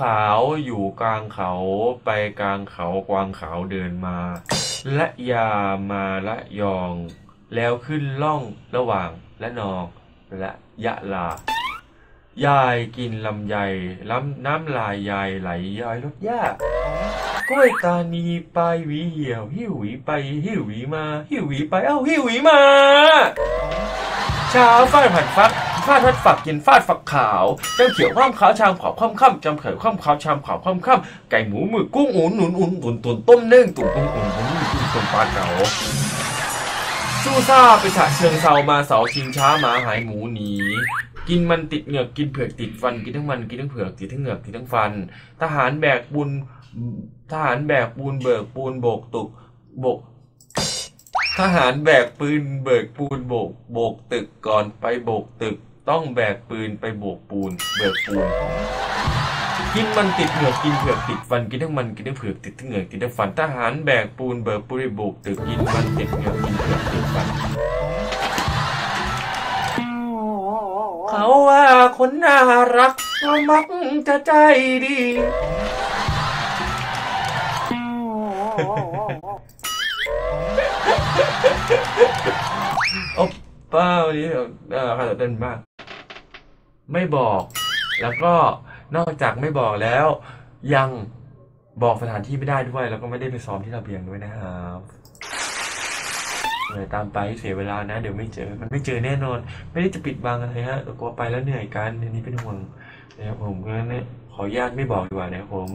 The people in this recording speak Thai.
ขาวอยู่กลางเขาไปกลางเขากวางขาวเดินมา และยามาละยอง แล้วขึ้นล่องระหว่างและนองและยะลายายกินลำไยล้ำน้ำลายยายไหลยายรถยากกล้วยตานีไปหวีเหี่ยว หิวหวีไปหิวหวีมา หิวหวีไปเอ้าหิวหวีมาเช้าฟาดผัดฟักาดพัดฝักกินฟาดฝักขาวจำเขียวข้ามขาวชามขาวข้ามข้ามจำเขียวข้ามขาวชามขาวข้ามข้ามไก่หมูหมึกกุ้งอุ่นหนุนอุ่นตุ๋นตุ๋นต้มนึ่งตุ๋นกุ้งอุ่นตุ๋นตุ๋นตุ๋นปลาเก๋าสู้ซ่าไปฉะเชิงเซามาเสาชิงช้าหมาหายหมูหนีกินมันติดเหงือกกินเผือกติดฟันกินทั้งมันกินทั้งเผือกติดทั้งเหงือกติดทั้งฟัน ทหารแบกปูนทหารแบกปูนเบิกปูนโบกตุกโบก ทหารแบกปืนเบิกปูนโบกโบกตึกก่อนไปโบกตึก ต้องแบกปืนไปโบกปูนเบิกปูน กินมันติดเหงือกกินเผือกติดฟันกินทั้งมันกินทั้งเผือกติดทั้งเหงือกติดทั้งฟันทหารแบกปูนเบิกปูนไปโบกตึกกินมันติดเหงือกกินเผือกติดฟันเขาว่าคนน่ารักก็มักจะใจดีโอ้ป้าวันนี้เออขนาดเต้นมาก ไม่บอก แล้วก็นอกจากไม่บอกแล้ว ยังบอกสถานที่ไม่ได้ด้วย แล้วก็ไม่ได้ไปซ้อมที่ระเบียงด้วยนะครับเลยตามไปเสียเวลานะ เดี๋ยวไม่เจอ มันไม่เจอแน่นอน ไม่ได้จะปิดบังอะไรฮะกลัวไปแล้วเหนื่อยกันอันนี้เป็นห่วงนะครับผมงั้นขออนุญาตไม่บอกดีกว่านะครับผม